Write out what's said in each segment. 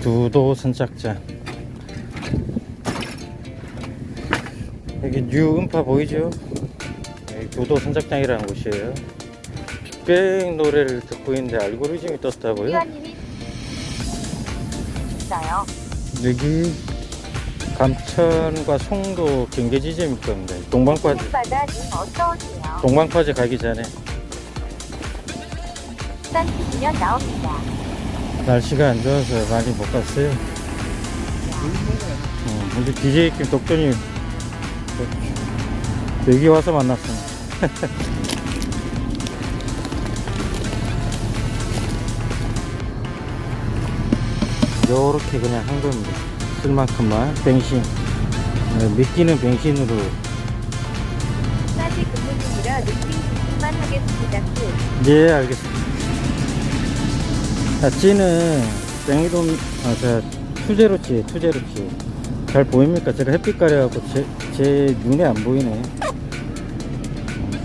두도 선착장 여기 뉴 음파 보이죠? 두도 선착장이라는 곳이에요 빅뱅 노래를 듣고 있는데 알고리즘이 떴다고요? 여기 감천과 송도 경계 지점이 있던데 동방과제. 동방과제 가기 전에 시간 주시면 나옵니다. 날씨가 안 좋아서 많이 못 갔어요 어, 우리 DJ 김 독도님 여기 와서 만났습니다 요렇게 그냥 한 겁니다 쓸 만큼만 뱅신 어, 미끼는 뱅신으로 낮에 근무 중이라 눈팅 조심만 하겠습니다. 끝. 예, 알겠습니다. 자, 찌는 뱅이돔, 아, 자, 투제로 찌, 투제로 찌. 잘 보입니까? 제가 햇빛 가려갖고 제, 제 눈에 안 보이네.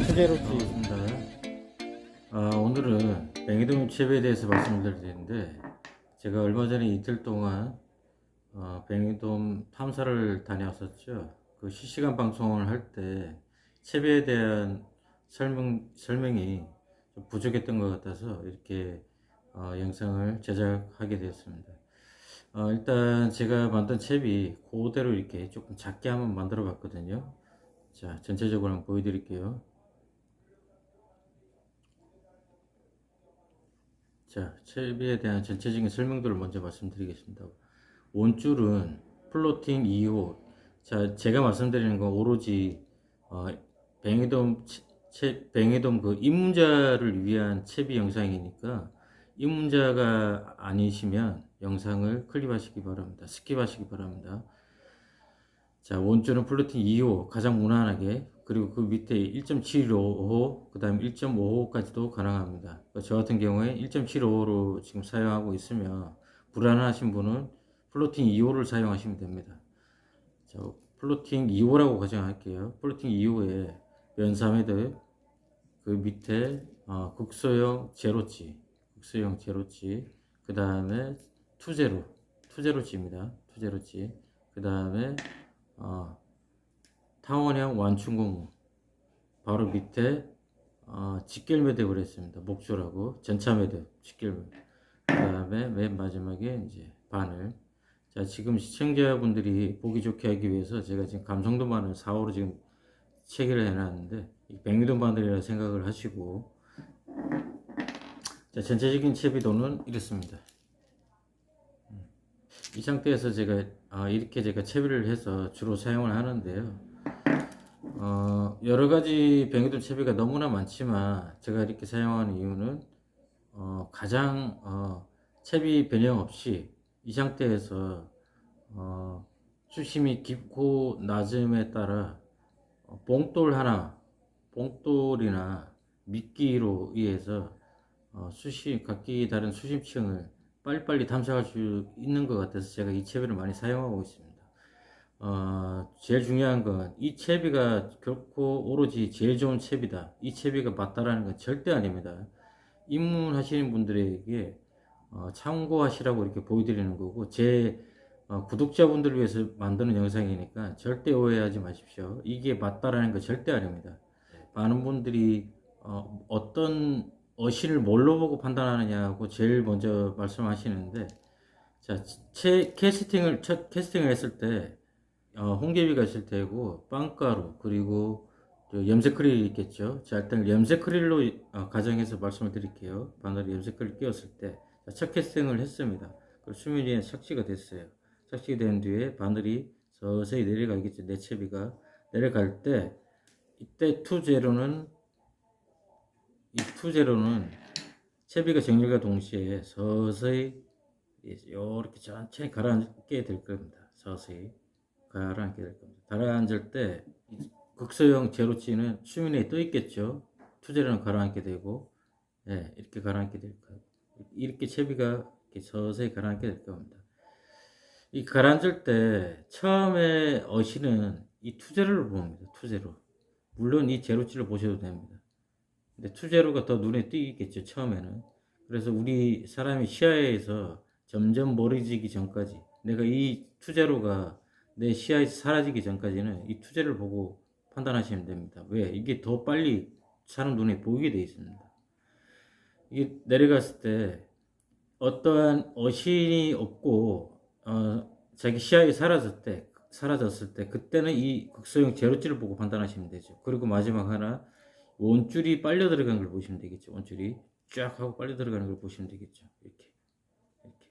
투제로 찌. 아, 오늘은 뱅이돔 칩에 대해서 말씀을 드리는데, 제가 얼마 전에 이틀 동안, 어, 뱅이돔 탐사를 다녀왔었죠. 그 실시간 방송을 할 때, 칩에 대한 설명, 설명이 좀 부족했던 것 같아서 이렇게 어, 영상을 제작하게 되었습니다. 어, 일단 제가 만든 챕이 그대로 이렇게 조금 작게 한번 만들어 봤거든요. 자, 전체적으로 한번 보여드릴게요. 자, 챕에 대한 전체적인 설명들을 먼저 말씀드리겠습니다. 원줄은 플로팅 2호. 자, 제가 말씀드리는 건 오로지 어, 뱅이돔 채, 뱅이돔 그 입문자를 위한 채비 영상이니까 입문자가 아니시면 영상을 클립하시기 바랍니다. 스킵하시기 바랍니다. 자, 원줄은 플로팅 2호 가장 무난하게 그리고 그 밑에 1.75호 그 다음 1.5호까지도 가능합니다. 그저 같은 경우에 1.75호로 지금 사용하고 있으면 불안하신 분은 플로팅 2호를 사용하시면 됩니다. 자, 플로팅 2호라고 가정할게요. 플로팅 2호에 연사매드 그 밑에 어, 극소형 제로치 극소형 제로치 그 다음에 투제로 투제로치입니다. 투제로치 그 다음에 어, 타원형 완충고무. 바로 밑에 어, 직결매듭을 했습니다. 목줄하고 전차매듭 직결매듭 그 다음에 맨 마지막에 이제 바늘. 자 지금 시청자분들이 보기 좋게 하기 위해서 제가 지금 감성도 바늘 4호로 지금 체계를 해놨는데 백미돈 바늘이라 생각을 하시고 자, 전체적인 채비도는 이렇습니다. 음. 이 상태에서 제가 아, 이렇게 제가 채비를 해서 주로 사용을 하는데요. 어, 여러 가지 백미돈 채비가 너무나 많지만 제가 이렇게 사용하는 이유는 어, 가장 어, 채비 변형 없이 이 상태에서 어, 수심이 깊고 낮음에 따라 어, 봉돌 하나, 봉돌이나 미끼로 의해서 어, 수심, 각기 다른 수심층을 빨리빨리 탐색할 수 있는 것 같아서 제가 이 채비를 많이 사용하고 있습니다. 어, 제일 중요한 건 이 채비가 결코 오로지 제일 좋은 채비다. 이 채비가 맞다라는 건 절대 아닙니다. 입문하시는 분들에게 어, 참고하시라고 이렇게 보여드리는 거고 제 어, 구독자분들을 위해서 만드는 영상이니까 절대 오해하지 마십시오. 이게 맞다라는 거 절대 아닙니다. 많은 분들이 어, 어떤 어신을 뭘로 보고 판단하느냐고 제일 먼저 말씀하시는데 자, 채, 캐스팅을 첫 캐스팅을 했을 때 어, 홍계비가 있을 테고 빵가루 그리고 저 염색크릴이 있겠죠. 자, 일단 염색크릴로 어, 가정해서 말씀을 드릴게요. 바늘에 염색크릴 끼웠을 때 첫 캐스팅을 했습니다. 그리고 수면 위에 착지가 됐어요. 착지가 된 뒤에 바늘이 서서히 내려가겠죠. 내 채비가 내려갈 때 이때 투제로는 이 투제로는 채비가 정렬과 동시에 서서히 이렇게 천천히 가라앉게 될 겁니다. 서서히 가라앉게 될 겁니다. 가라앉을 때이 극소형 제로치는 수면에 떠 있겠죠. 투제로는 가라앉게 되고 예, 이렇게 가라앉게 될 거예요. 이렇게 채비가 이렇게 서서히 가라앉게 될 겁니다. 이 가라앉을 때 처음에 어시는 이 투제로를 봅니다. 투제로. 물론 이 제로치를 보셔도 됩니다. 근데 투제로가 더 눈에 띄겠죠 처음에는. 그래서 우리 사람이 시야에서 점점 멀어지기 전까지 내가 이 투제로가 내 시야에서 사라지기 전까지는 이 투제를 보고 판단하시면 됩니다. 왜? 이게 더 빨리 사람 눈에 보이게 돼 있습니다. 이게 내려갔을 때 어떠한 어신이 없고 어, 자기 시야에 사라졌을 때 사라졌을 때 그때는 이 극소형 제로치를 보고 판단하시면 되죠. 그리고 마지막 하나 원줄이 빨려 들어간 걸 보시면 되겠죠. 원줄이 쫙 하고 빨려 들어가는 걸 보시면 되겠죠. 이렇게 이렇게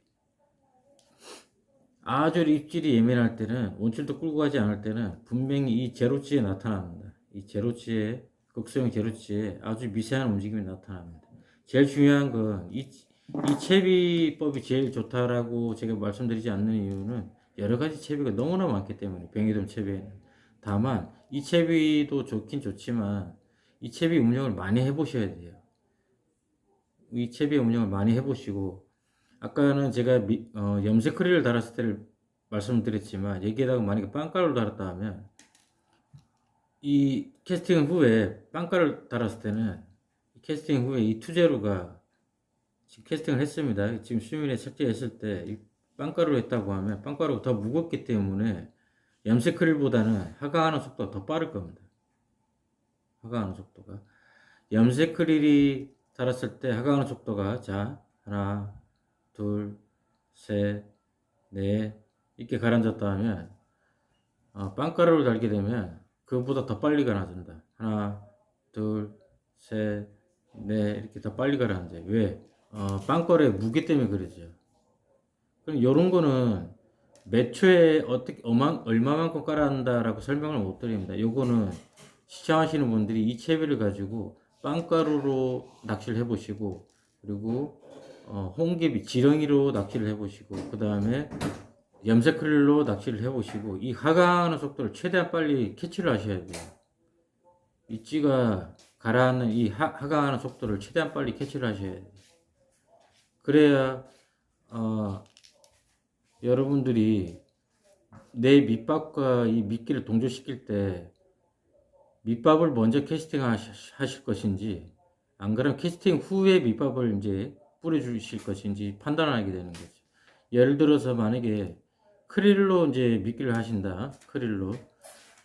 아주 입질이 예민할 때는 원줄도 끌고 가지 않을 때는 분명히 이 제로치에 나타납니다. 이 제로치에 극소형 제로치에 아주 미세한 움직임이 나타납니다. 제일 중요한 건이 이 채비법이 제일 좋다라고 제가 말씀드리지 않는 이유는 여러 가지 채비가 너무나 많기 때문에 병해돔 채비에는 다만 이 채비도 좋긴 좋지만 이 채비 운영을 많이 해보셔야 돼요. 이 채비 운영을 많이 해보시고 아까는 제가 미- 어, 염색 크릴을 달았을 때를 말씀드렸지만 여기에다가 만약에 빵가루를 달았다 하면 이 캐스팅 후에 빵가루를 달았을 때는 이 캐스팅 후에 이 투제로가 지금 캐스팅을 했습니다. 지금 수면에 착지했을 때이 빵가루를 했다고 하면 빵가루가 더 무겁기 때문에 염색 크릴보다는 하강하는 속도가 더 빠를 겁니다. 하강하는 속도가 염색 크릴이 달았을 때 하강하는 속도가 자 하나 둘셋넷 이렇게 가라앉았다 하면 어, 빵가루를 달게 되면 그보다 더 빨리 가라앉는다 하나 둘셋넷 이렇게 더 빨리 가라앉아요 왜? 어, 빵가루의 무게 때문에 그러죠 그럼 이런 거는 몇 초에 어떻게 어마, 얼마만큼 깔아한다라고 설명을 못 드립니다. 요거는 시청하시는 분들이 이 채비를 가지고 빵가루로 낚시를 해보시고 그리고 어, 홍개비 지렁이로 낚시를 해보시고 그 다음에 염색크릴로 낚시를 해보시고 이 하강하는 속도를 최대한 빨리 캐치를 하셔야 돼요. 이 찌가 가라앉는 이 하, 하강하는 속도를 최대한 빨리 캐치를 하셔야 돼요. 그래야 어, 여러분들이 내 밑밥과 이 미끼를 동조시킬 때 밑밥을 먼저 캐스팅 하실 것인지 안 그러면 캐스팅 후에 밑밥을 이제 뿌려주실 것인지 판단하게 되는 거죠. 예를 들어서 만약에 크릴로 이제 미끼를 하신다. 크릴로.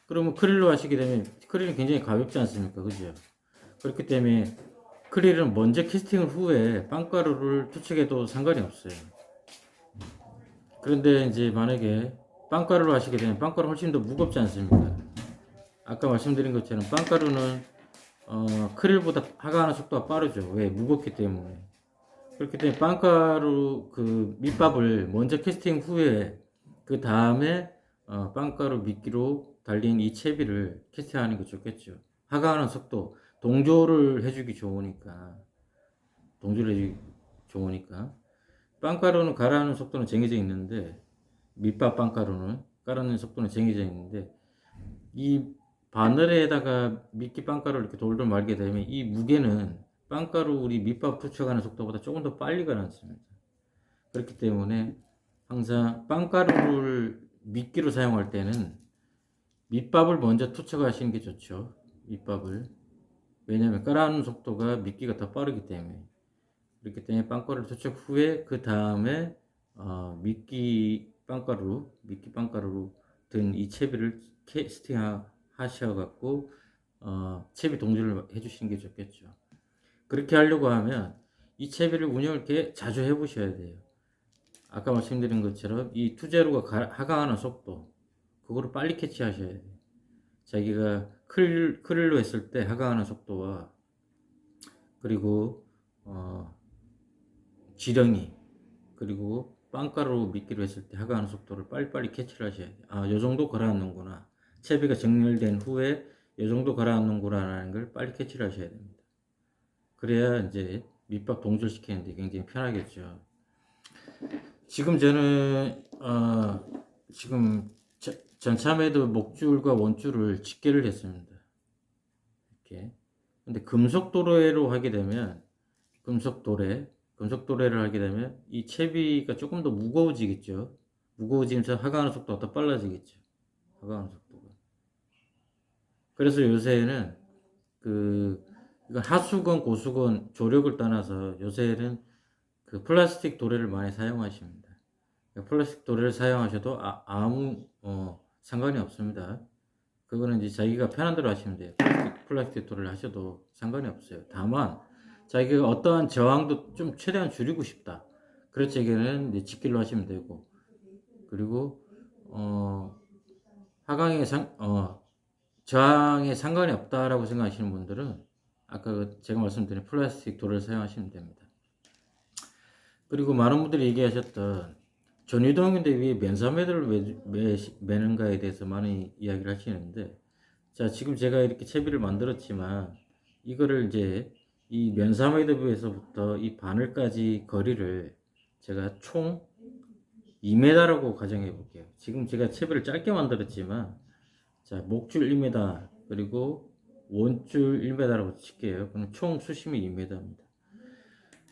그러면 크릴로 하시게 되면 크릴은 굉장히 가볍지 않습니까? 그죠? 그렇기 때문에 크릴은 먼저 캐스팅 후에 빵가루를 투척해도 상관이 없어요. 그런데 이제 만약에 빵가루로 하시게 되면 빵가루 훨씬 더 무겁지 않습니까? 아까 말씀드린 것처럼 빵가루는 어, 크릴보다 하강하는 속도가 빠르죠. 왜? 무겁기 때문에. 그렇기 때문에 빵가루 그 밑밥을 먼저 캐스팅 후에 그 다음에 어, 빵가루 미끼로 달린 이 채비를 캐스팅하는 게 좋겠죠. 하강하는 속도 동조를 해주기 좋으니까 동조를 해주기 좋으니까 빵가루는 가라앉는 속도는 정해져 있는데 밑밥 빵가루는 가라앉는 속도는 정해져 있는데 이 바늘에다가 미끼 빵가루를 이렇게 돌돌 말게 되면 이 무게는 빵가루 우리 밑밥 투척하는 속도보다 조금 더 빨리 가라앉습니다. 그렇기 때문에 항상 빵가루를 미끼로 사용할 때는 밑밥을 먼저 투척하시는 게 좋죠. 밑밥을 왜냐하면 가라앉는 속도가 미끼가 더 빠르기 때문에 그렇기 때문에 빵가루를 투척 후에 그 다음에 어, 미끼 빵가루 미끼 빵가루로 든 이 채비를 캐스팅 하 셔갖고 어, 채비 동조를 해주시는 게 좋겠죠. 그렇게 하려고 하면 이 채비를 운영을 이렇게 자주 해보셔야 돼요. 아까 말씀드린 것처럼 이 투제로가 가- 하강하는 속도 그거를 빨리 캐치하셔야 돼요. 자기가 크릴, 크릴로 했을 때 하강하는 속도와 그리고 어, 지렁이 그리고 빵가루 미끼로 했을 때 하강하는 속도를 빨리빨리 캐치를 하셔야 돼요. 아, 요 정도 가라앉는구나. 채비가 정렬된 후에 요 정도 가라앉는구나라는 걸 빨리 캐치를 하셔야 됩니다. 그래야 이제 밑밥 동절시키는데 굉장히 편하겠죠. 지금 저는 어, 지금 자- 전참에도 목줄과 원줄을 집게를 했습니다. 이렇게. 근데 금속 도래로 하게 되면 금속 도래, 금속 도래를 하게 되면 이 채비가 조금 더 무거워지겠죠. 무거워지면서 하강하는 속도가 더 빨라지겠죠. 하강하는 속도가. 그래서 요새는 그 하수건, 고수건, 조력을 떠나서 요새는 그 플라스틱 도래를 많이 사용하십니다. 플라스틱 도래를 사용하셔도 아, 무 어, 상관이 없습니다. 그거는 이제 자기가 편한 대로 하시면 돼요. 플라스틱, 플라스틱 도래를 하셔도 상관이 없어요. 다만 자기가 어떠한 저항도 좀 최대한 줄이고 싶다. 그럴 적에는 이제 직길로 하시면 되고 그리고 어 하강에 상, 어, 저항에 상관이 없다라고 생각하시는 분들은 아까 그 제가 말씀드린 플라스틱 돌을 사용하시면 됩니다. 그리고 많은 분들이 얘기하셨던 전유동인데 위에 면사매들을 매는가에 대해서 많이 이야기를 하시는데 자 지금 제가 이렇게 채비를 만들었지만 이거를 이제 이 면사매드부에서부터 이 바늘까지 거리를 제가 총 2m라고 가정해 볼게요. 지금 제가 채비를 짧게 만들었지만 자 목줄 1m 그리고 원줄 1m라고 칠게요. 그럼 총 수심이 2m입니다.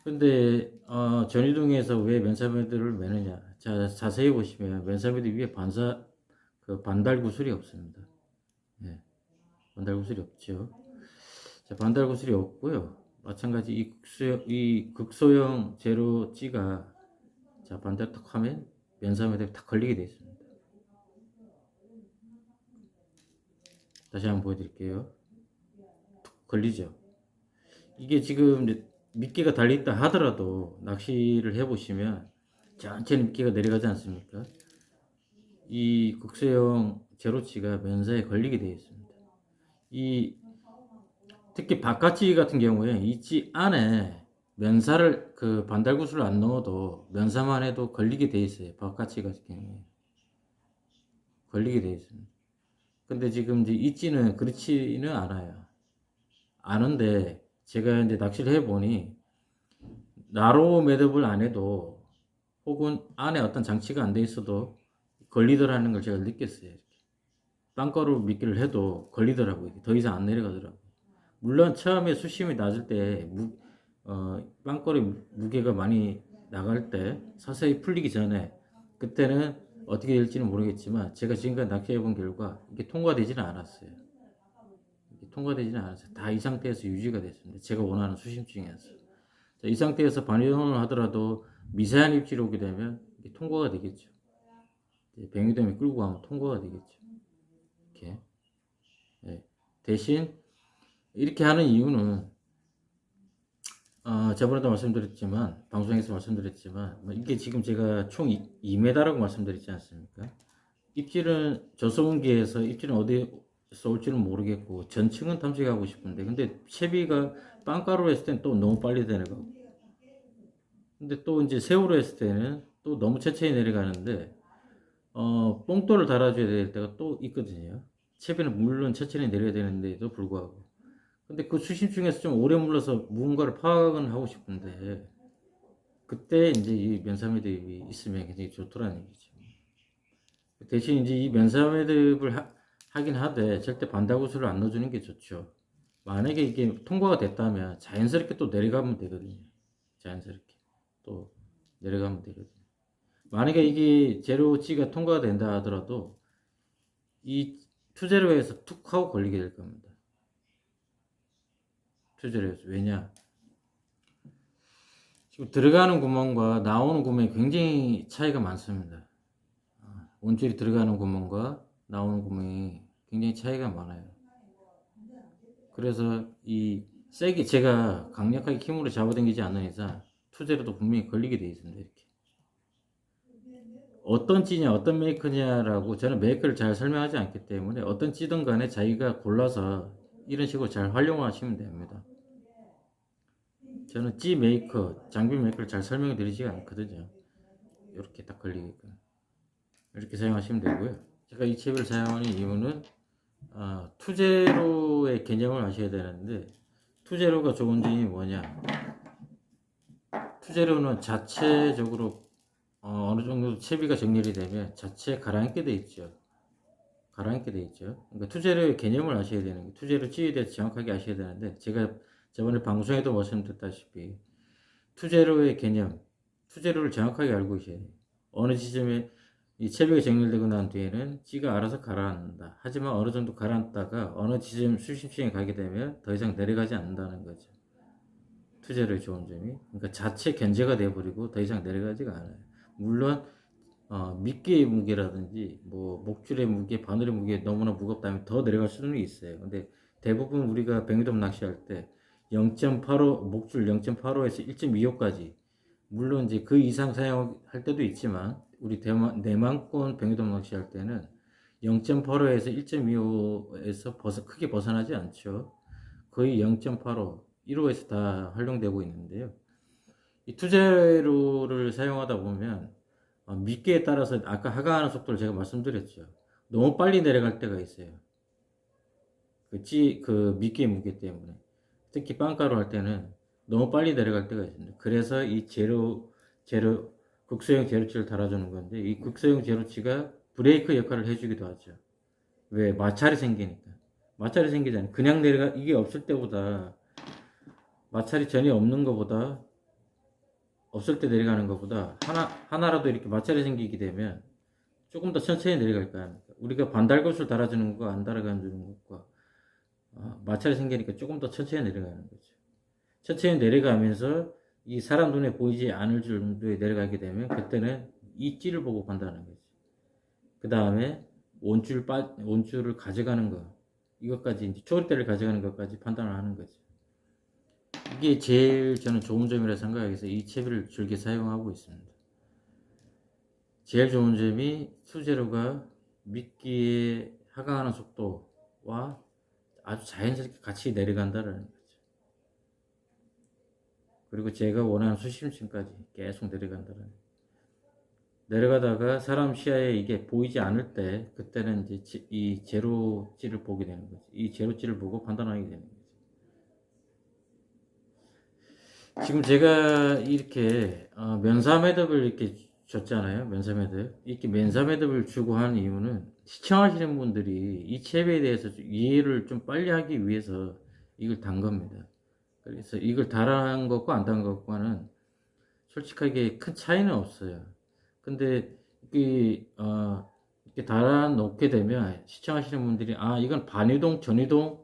근데 어, 전이동에서 왜 면사매들을 매느냐? 자 자세히 보시면 면사매드 위에 반사 그 반달 구슬이 없습니다. 예, 반달 구슬이 없죠. 자 반달 구슬이 없고요. 마찬가지 이 극소형, 이 극소형 제로 찌가 자 반대 탁 하면 면사매듭 탁 걸리게 되어 있습니다. 다시 한번 보여드릴게요. 툭 걸리죠. 이게 지금 미끼가 달려있다 하더라도 낚시를 해보시면 천천히 미끼가 내려가지 않습니까? 이 국소형 제로치가 면사에 걸리게 되어 있습니다. 이 특히 바깥지 같은 경우에 이찌 안에 면사를 그 반달구슬을 안 넣어도 면사만 해도 걸리게 돼 있어요. 바깥지 같은 경우에 걸리게 돼 있습니다. 근데 지금 이제 이 찌는 그렇지는 않아요. 아는데 제가 이제 낚시를 해보니 나로 매듭을 안 해도 혹은 안에 어떤 장치가 안 돼 있어도 걸리더라는 걸 제가 느꼈어요. 이렇게. 빵가루 미끼를 해도 걸리더라고요. 더 이상 안 내려가더라고요. 물론 처음에 수심이 낮을 때 무, 어, 빵가루 무게가 많이 나갈 때 서서히 풀리기 전에 그때는 어떻게 될지는 모르겠지만 제가 지금까지 낚시해 본 결과 이게 통과되지는 않았어요. 통과되지는 않았어요. 다 이 상태에서 유지가 됐습니다. 제가 원하는 수심층이었어. 자, 이 상태에서 반이동을 하더라도 미세한 입질이 오게 되면 통과가 되겠죠. 이제 뱅유댐이 끌고 가면 통과가 되겠죠. 이렇게. 예. 대신 이렇게 하는 이유는 어, 저번에도 말씀드렸지만 방송에서 말씀드렸지만 뭐 이게 지금 제가 총 2m라고 말씀드렸지 않습니까? 입질은 저소음기에서 입질은 어디서 올지는 모르겠고 전층은 탐색하고 싶은데 근데 채비가 빵가루로 했을 때는 또 너무 빨리 내려가고. 근데 또 이제 새우로 했을 때는 또 너무 천천히 내려가는데 어 뽕돌을 달아줘야 될 때가 또 있거든요. 채비는 물론 천천히 내려야 되는데도 불구하고 근데 그 수심 중에서 좀 오래 물러서 무언가를 파악은 하고 싶은데 그때 이제 이 면사 매듭이 있으면 굉장히 좋더라는 얘기죠. 대신 이제 이 면사 매듭을 하, 하긴 하되 절대 반다구슬을 안 넣어주는 게 좋죠. 만약에 이게 통과가 됐다면 자연스럽게 또 내려가면 되거든요. 자연스럽게 또 내려가면 되거든요. 만약에 이게 제로치가 통과가 된다 하더라도 이 투제로에서 툭 하고 걸리게 될 겁니다. 투제로에서 왜냐? 지금 들어가는 구멍과 나오는 구멍이 굉장히 차이가 많습니다. 아, 원줄이 들어가는 구멍과 나오는 구멍이 굉장히 차이가 많아요. 그래서 이 세게 제가 강력하게 힘으로 잡아당기지 않는 이상 투제로도 분명히 걸리게 되어 있습니다. 이렇게. 어떤 찌냐 어떤 메이커냐라고 저는 메이커를 잘 설명하지 않기 때문에 어떤 찌든 간에 자기가 골라서 이런 식으로 잘 활용하시면 됩니다. 저는 찌 메이커, 장비 메이커를 잘 설명해 드리지가 않거든요. 이렇게 딱 걸리게끔. 이렇게 사용하시면 되고요. 제가 이 칩을 사용하는 이유는 아, 투제로의 개념을 아셔야 되는데 투제로가 좋은 점이 뭐냐 투제로는 자체적으로 어, 어느 정도 채비가 정렬이 되면 자체 가라앉게 돼 있죠. 가라앉게 돼 있죠. 그러니까 투제로의 개념을 아셔야 되는 게 투제로 찌에 대해서 정확하게 아셔야 되는데 제가 저번에 방송에도 말씀드렸다시피 투제로의 개념, 투제로를 정확하게 알고 계셔야 돼요. 어느 지점에 이 채비가 정렬되고 난 뒤에는 찌가 알아서 가라앉는다. 하지만 어느 정도 가라앉다가 어느 지점 수심층에 가게 되면 더 이상 내려가지 않는다는 거죠. 투제로의 좋은 점이 그러니까 자체 견제가 돼버리고 더 이상 내려가지가 않아요. 물론 어, 미끼의 무게라든지 뭐 목줄의 무게, 바늘의 무게 너무나 무겁다면 더 내려갈 수는 있어요. 근데 대부분 우리가 뱅이돔 낚시할 때 0.85 목줄 0.85에서 1.25까지 물론 이제 그 이상 사용할 때도 있지만 우리 대만 내만권 뱅이돔 낚시할 때는 0.85에서 1.25에서 벗어 크게 벗어나지 않죠. 거의 0.85, 1호에서 다 활용되고 있는데요. 이 투제로를 사용하다 보면 어, 미끼에 따라서 아까 하강하는 속도를 제가 말씀드렸죠. 너무 빨리 내려갈 때가 있어요. 그 찌, 그 미끼의 무게 때문에. 특히 빵가루 할 때는 너무 빨리 내려갈 때가 있습니다. 그래서 이 제로, 제로, 극소형 제로치를 달아주는 건데, 이 극소형 제로치가 브레이크 역할을 해주기도 하죠. 왜? 마찰이 생기니까. 마찰이 생기잖아요. 그냥 내려가, 이게 없을 때보다, 마찰이 전혀 없는 것보다, 없을 때 내려가는 것보다, 하나, 하나라도 이렇게 마찰이 생기게 되면, 조금 더 천천히 내려갈 거 아닙니까? 우리가 반달것을 달아주는 것과 안 달아주는 것과, 어, 마찰이 생기니까 조금 더 천천히 내려가는 거죠. 천천히 내려가면서 이 사람 눈에 보이지 않을 정도에 내려가게 되면 그때는 이 찌를 보고 판단하는 거죠. 그 다음에 원줄 빠 원줄을 가져가는 거 이것까지 이제 초리대를 가져가는 것까지 판단을 하는 거죠. 이게 제일 저는 좋은 점이라 생각해서 이 채비를 즐겨 사용하고 있습니다. 제일 좋은 점이 수제로가 미끼에 하강하는 속도와 아주 자연스럽게 같이 내려간다는 거죠. 그리고 제가 원하는 수심층까지 계속 내려간다는 거죠. 내려가다가 사람 시야에 이게 보이지 않을 때 그때는 이제 지- 이 제로찌를 보게 되는 거죠. 이 제로찌를 보고 판단하게 되는 거죠. 지금 제가 이렇게 어, 면사 매듭을 이렇게 줬잖아요. 면사 매듭. 이렇게 면사 매듭을 주고 한 이유는 시청하시는 분들이 이 채비에 대해서 좀 이해를 좀 빨리 하기 위해서 이걸 단 겁니다. 그래서 이걸 달한 것과 안 단 것과는 솔직하게 큰 차이는 없어요. 근데 이 어, 이렇게 달아 놓게 되면 시청하시는 분들이 아 이건 반이동 전이동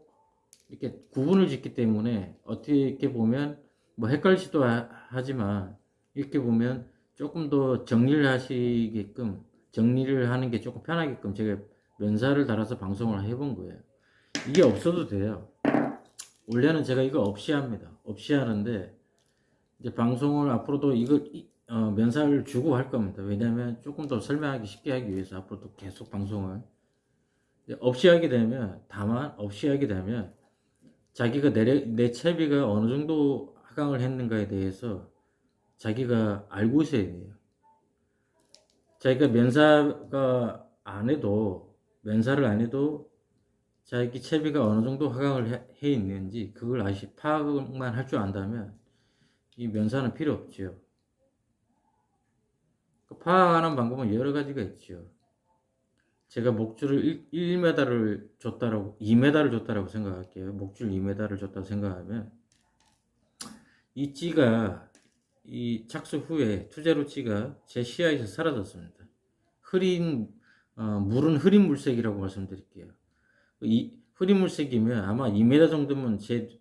이렇게 구분을 짓기 때문에 어떻게 보면 뭐 헷갈리지도 하- 하지만 이렇게 보면 조금 더 정리를 하시게끔 정리를 하는 게 조금 편하게끔 제가 면사를 달아서 방송을 해본 거예요. 이게 없어도 돼요. 원래는 제가 이거 없이 합니다. 없이 하는데 이제 방송을 앞으로도 이걸 이- 어, 면사를 주고 할 겁니다. 왜냐하면 조금 더 설명하기 쉽게 하기 위해서 앞으로도 계속 방송을 없이 하게 되면 다만 없이 하게 되면 자기가 내려, 내 채비가 어느 정도 하강을 했는가에 대해서 자기가 알고 있어야 돼요. 자기가 면사가 안 해도 면사를 안 해도 자기 채비가 어느 정도 하강을 해, 해 있는지 그걸 아시 파악만 할 줄 안다면 이 면사는 필요 없죠. 그 파악하는 방법은 여러 가지가 있죠. 제가 목줄을 1, 1m를 줬다라고 2m를 줬다라고 생각할게요. 목줄 2m를 줬다고 생각하면 이 찌가 이 착수 후에 투제로 찌가 제 시야에서 사라졌습니다. 흐린 어, 물은 흐린 물색이라고 말씀드릴게요. 이 흐린 물색이면 아마 2m 정도면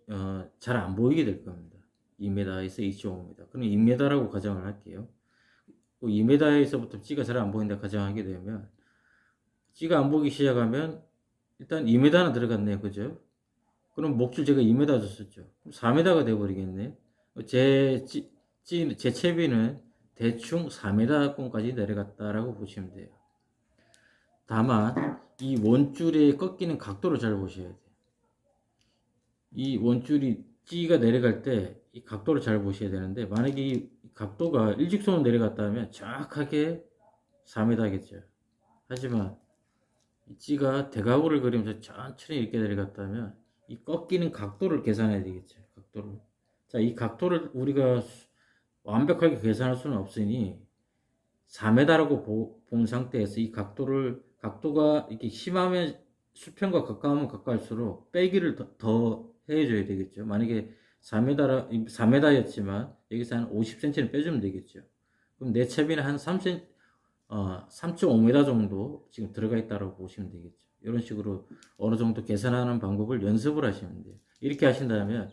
어, 잘안 보이게 될 겁니다. 2m에서 2.5m. 그럼 2m라고 가정을 할게요. 2m에서부터 찌가 잘 안 보인다 가정하게 되면 찌가 안 보기 시작하면 일단 2m는 들어갔네요. 그죠? 그럼 목줄 제가 2m 줬었죠. 그럼 4m가 돼버리겠네. 제, 찌, 찌, 제 채비는 대충 4m권까지 내려갔다라고 보시면 돼요. 다만 이 원줄의 꺾이는 각도를 잘 보셔야 돼요. 이 원줄이 찌가 내려갈 때 이 각도를 잘 보셔야 되는데 만약에 이 각도가 일직선으로 내려갔다면 정확하게 4m겠죠. 하지만 이 찌가 대각으로 그리면서 천천히 이렇게 내려갔다면 이 꺾이는 각도를 계산해야 되겠죠. 각도를. 자, 이 각도를 우리가 수- 완벽하게 계산할 수는 없으니 4m라고 본 상태에서 이 각도를 각도가 이렇게 심하면 수평과 가까우면 가까울수록 빼기를 더, 더 해줘야 되겠죠. 만약에 4m, 4m였지만 여기서 한 50cm는 빼주면 되겠죠. 그럼 내 채비는 한 3cm, 어, 3.5m 정도 지금 들어가 있다고 보시면 되겠죠. 이런 식으로 어느 정도 계산하는 방법을 연습을 하시면 돼요. 이렇게 하신다면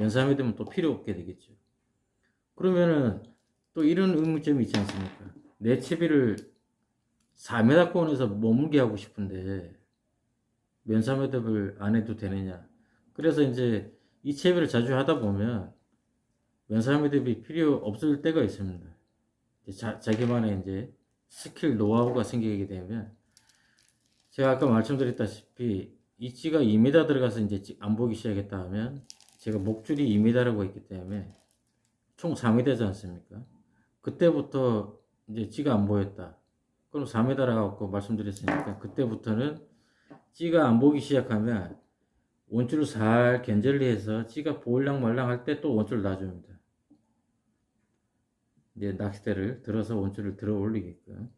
연삼이 되면 또 필요 없게 되겠죠. 그러면은 또 이런 의문점이 있지 않습니까? 내 채비를 4m권에서 머물게 하고 싶은데 면사 매듭을 안 해도 되느냐? 그래서 이제 이 채비를 자주 하다 보면 면사 매듭이 필요 없을 때가 있습니다. 자, 자기만의 이제 스킬 노하우가 생기게 되면 제가 아까 말씀드렸다시피 이 찌가 2m 들어가서 이제 찌- 안 보기 시작했다 하면 제가 목줄이 2m라고 했기 때문에 총 4m지 않습니까? 그때부터 이제 찌가 안 보였다. 그럼 4m라고 말씀드렸으니까 그때부터는 찌가 안 보기 시작하면 원줄을 살 견절리해서 찌가 보일랑 말랑 할 때 또 원줄을 놔줍니다. 이제 낚싯대를 들어서 원줄을 들어 올리게끔.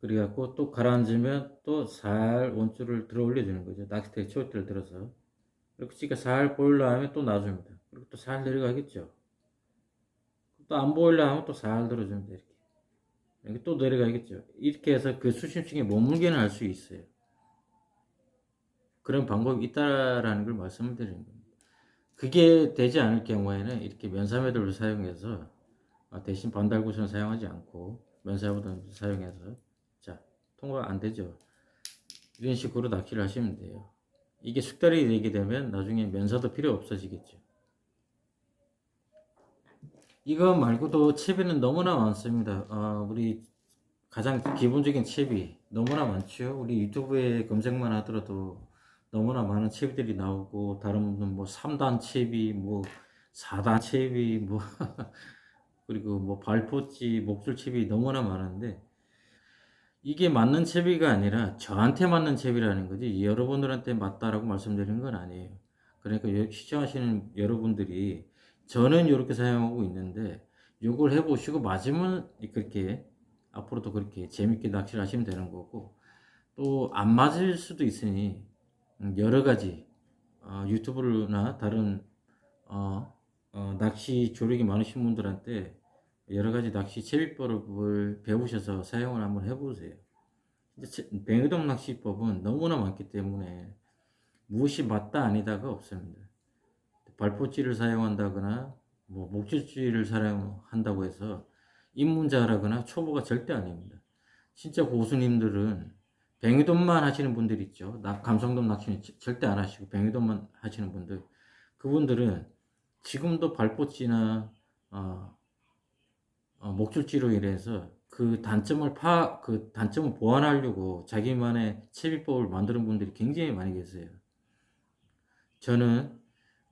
그래갖고 또 가라앉으면 또 살 원줄을 들어 올려주는 거죠. 낚싯대 초대를 들어서. 그리고 찌가 살 보일라 하면 또 놔줍니다. 그리고 또 살 내려가겠죠. 또 안 보일라 하면 또 살 들어줍니다. 이렇게. 이렇게 또 내려가겠죠. 이렇게 해서 그 수심층에 머물게는 할수 있어요. 그런 방법이 있다라는 걸 말씀을 드리는 겁니다. 그게 되지 않을 경우에는 이렇게 면사매듭을 사용해서 아, 대신 반달구선을 사용하지 않고 면사매듭을 사용해서 자 통과 안 되죠. 이런 식으로 낚시를 하시면 돼요. 이게 숙달이 되게 되면 나중에 면사도 필요 없어지겠죠. 이거 말고도 채비는 너무나 많습니다. 아, 우리 가장 기본적인 채비 너무나 많죠. 우리 유튜브에 검색만 하더라도 너무나 많은 채비들이 나오고 다른 분은 뭐 3단 채비, 뭐 4단 채비, 뭐 그리고 뭐 발포찌, 목줄 채비 너무나 많은데 이게 맞는 채비가 아니라 저한테 맞는 채비라는 거지 여러분들한테 맞다라고 말씀드리는 건 아니에요. 그러니까 여- 시청하시는 여러분들이 저는 이렇게 사용하고 있는데 이걸 해보시고 맞으면 그렇게 앞으로도 그렇게 재밌게 낚시를 하시면 되는 거고 또 안 맞을 수도 있으니 음, 여러 가지 어, 유튜브나 다른 어, 어, 낚시 조력이 많으신 분들한테 여러 가지 낚시 채비법을 배우셔서 사용을 한번 해보세요. 뱅에돔 낚시법은 너무나 많기 때문에 무엇이 맞다 아니다가 없습니다. 발포찌를 사용한다거나 뭐 목줄찌를 사용한다고 해서 입문자라거나 초보가 절대 아닙니다. 진짜 고수님들은 뱅이돔만 하시는 분들 있죠. 나- 감성돔 낚시는 지- 절대 안 하시고 뱅이돔만 하시는 분들 그분들은 지금도 발포찌나 어, 어, 목줄찌로 인해서 그 단점을 파, 그 단점을 보완하려고 자기만의 채비법을 만드는 분들이 굉장히 많이 계세요. 저는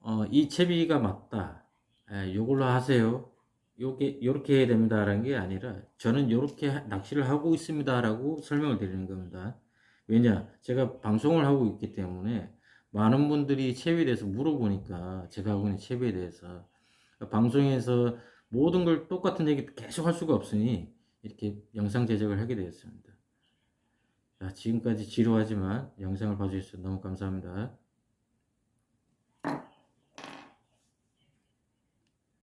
어, 이 채비가 맞다. 에, 요걸로 하세요. 요게 요렇게 해야 됩니다 라는 게 아니라 저는 요렇게 하- 낚시를 하고 있습니다 라고 설명을 드리는 겁니다. 왜냐? 제가 방송을 하고 있기 때문에 많은 분들이 채비에 대해서 물어보니까 제가 하고 있는 채비에 대해서 방송에서 모든 걸 똑같은 얘기 계속 할 수가 없으니 이렇게 영상 제작을 하게 되었습니다. 자, 지금까지 지루하지만 영상을 봐주셔서 너무 감사합니다.